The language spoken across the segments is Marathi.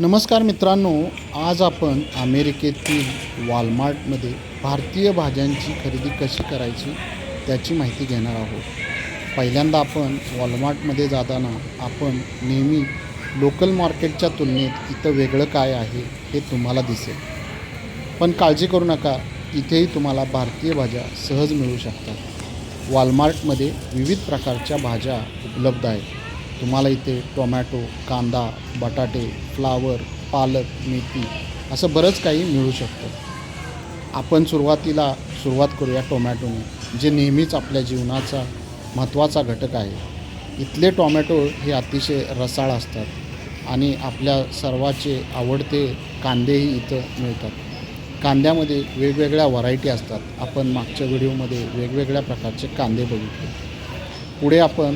नमस्कार मित्रांनो आज आपण अमेरिकेतील वॉलमार्टमध्ये भारतीय भाज्यांची खरेदी कशी करायची त्याची माहिती घेणार आहोत. पहिल्यांदा आपण वॉलमार्टमध्ये जाताना आपण नेहमी लोकल मार्केटच्या तुलनेत इथं वेगळं काय आहे हे तुम्हाला दिसेल. पण काळजी करू नका इथेही तुम्हाला भारतीय भाज्या सहज मिळू शकतात. वॉलमार्टमध्ये विविध प्रकारच्या भाज्या उपलब्ध आहेत. तुम्हाला इथे टोमॅटो कांदा बटाटे फ्लावर पालक मेथी असं बरंच काही मिळू शकतं. आपण सुरुवातीला सुरुवात करूया टोमॅटोने जे नेहमीच आपल्या जीवनाचा महत्त्वाचा घटक आहे. इथले टोमॅटो हे अतिशय रसाळ असतात आणि आपल्या सर्वाचे आवडते कांदेही इथं मिळतात. कांद्यामध्ये वेगवेगळ्या व्हरायटी असतात. आपण मागच्या व्हिडिओमध्ये वेगवेगळ्या प्रकारचे कांदे बघितले. पुढे आपण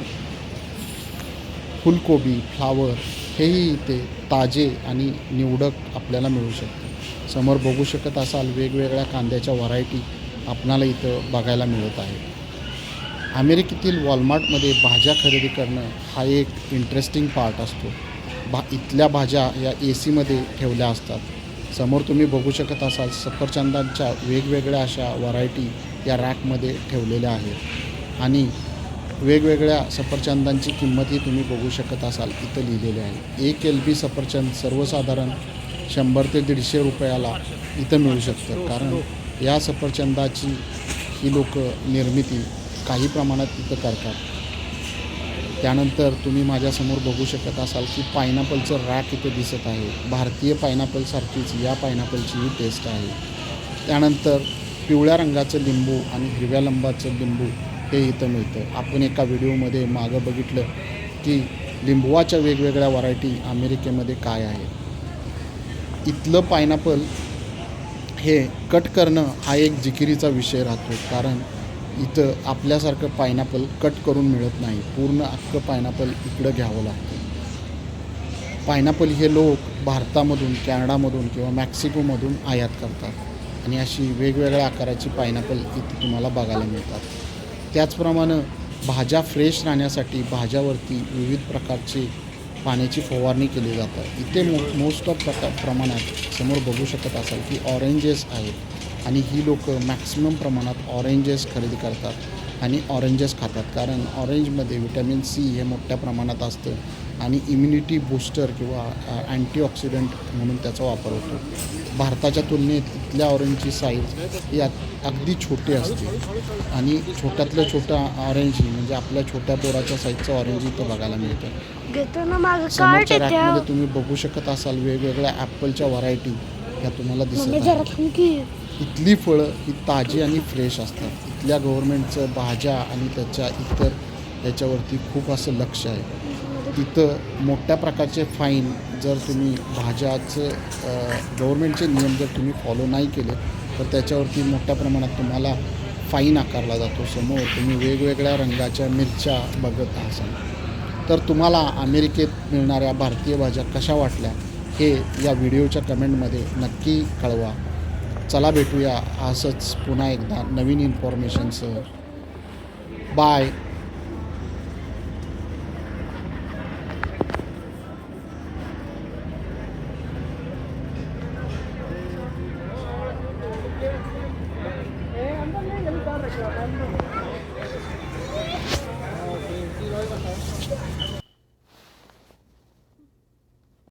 फुलकोबी फ्लावर हेही इथे ताजे आणि निवडक आपल्याला मिळू शकते. समोर बघू शकत असाल वेगवेगळ्या कांद्याच्या व्हरायटी आपणाला इथं बघायला मिळत आहे अमेरिकेतील वॉलमार्टमध्ये भाज्या खरेदी करणं हा एक इंटरेस्टिंग पार्ट असतो. भा इथल्या भाज्या या ए सीमध्ये ठेवल्या असतात. समोर तुम्ही बघू शकत असाल सफरचंदांच्या वेगवेगळ्या अशा व्हरायटी या रॅकमध्ये ठेवलेल्या आहेत. आणि वेगवेगळ्या सफरचंदांची किंमतही तुम्ही बघू शकत असाल. इथं लिहिलेली आहे. एक एल बी सफरचंद सर्वसाधारण शंभर ते दीडशे रुपयाला इथं मिळू शकतं. कारण या सफरचंदाची ही लोक निर्मिती काही प्रमाणात इथं करतात. त्यानंतर तुम्ही माझ्यासमोर बघू शकत असाल की पायनॅपलचं रॅक इथं दिसत आहे. भारतीय पायनॅपलसारखीच या पायनॅपलचीही टेस्ट आहे. त्यानंतर पिवळ्या रंगाचं लिंबू आणि हिरव्या लंबाचं लिंबू हे इथं मिळतं. आपण एका व्हिडिओमध्ये मागं बघितलं की लिंबवाच्या वेगवेगळ्या व्हरायटी अमेरिकेमध्ये काय आहे इथलं पायनॅपल हे कट करणं हा एक जिकिरीचा विषय राहतो. कारण इथं आपल्यासारखं पायनॅपल कट करून मिळत नाही. पूर्ण अख्खं पायनॅपल इकडं घ्यावं लागतं. पायनॅपल हे लोक भारतामधून कॅनडामधून किंवा मॅक्सिकोमधून आयात करतात. आणि अशी वेगवेगळ्या आकाराची पायनॅपल इथे तुम्हाला बघायला मिळतात. त्याचप्रमाणे भाज्या फ्रेश राहण्यासाठी भाज्यावरती विविध प्रकारचे पाण्याची फवारणी केली जातात इथे मो मोस्ट ऑफ प्रका प्रमाणात समोर बघू शकत असाल की ऑरेंजेस आहेत आणि ही लोक मॅक्सिमम प्रमाणात ऑरेंजेस खरेदी करतात आणि ऑरेंजेस खातात. कारण ऑरेंजमध्ये व्हिटॅमिन सी हे मोठ्या प्रमाणात असतं. आणि इम्युनिटी बूस्टर किंवा अँटीऑक्सिडंट म्हणून त्याचा वापर होतो. भारताच्या तुलनेत इथल्या ऑरेंजची साईज ही अग- अगदी छोटी असते. आणि छोट्यातलं छोटा ऑरेंज म्हणजे आपल्या छोट्या पोराच्या साईजचं ऑरेंज इथं बघायला मिळतं. समोरच्या रॅकमध्ये तुम्ही बघू शकत असाल वेगवेगळ्या ॲपलच्या व्हरायटी ह्या तुम्हाला दिसत की इथली फळं ही ताजी आणि फ्रेश असतात. इथल्या गव्हर्नमेंटचं भाज्या आणि त्याच्या इतर याच्यावरती खूप असं लक्ष आहे. तिथं मोठ्या प्रकारचे फाईन जर तुम्ही भाज्याचं गव्हर्नमेंटचे नियम जर तुम्ही फॉलो नाही केले तर त्याच्यावरती मोठ्या प्रमाणात तुम्हाला फाईन आकारला जातो. समोर तुम्ही वेगवेगळ्या रंगाच्या मिरच्या बघत असाल. तर तुम्हाला अमेरिकेत मिळणाऱ्या भारतीय भाज्या कशा वाटल्या हे या व्हिडिओच्या कमेंटमध्ये नक्की कळवा. चला भेटूया असंच पुन्हा एकदा नवीन इन्फॉर्मेशनसह बाय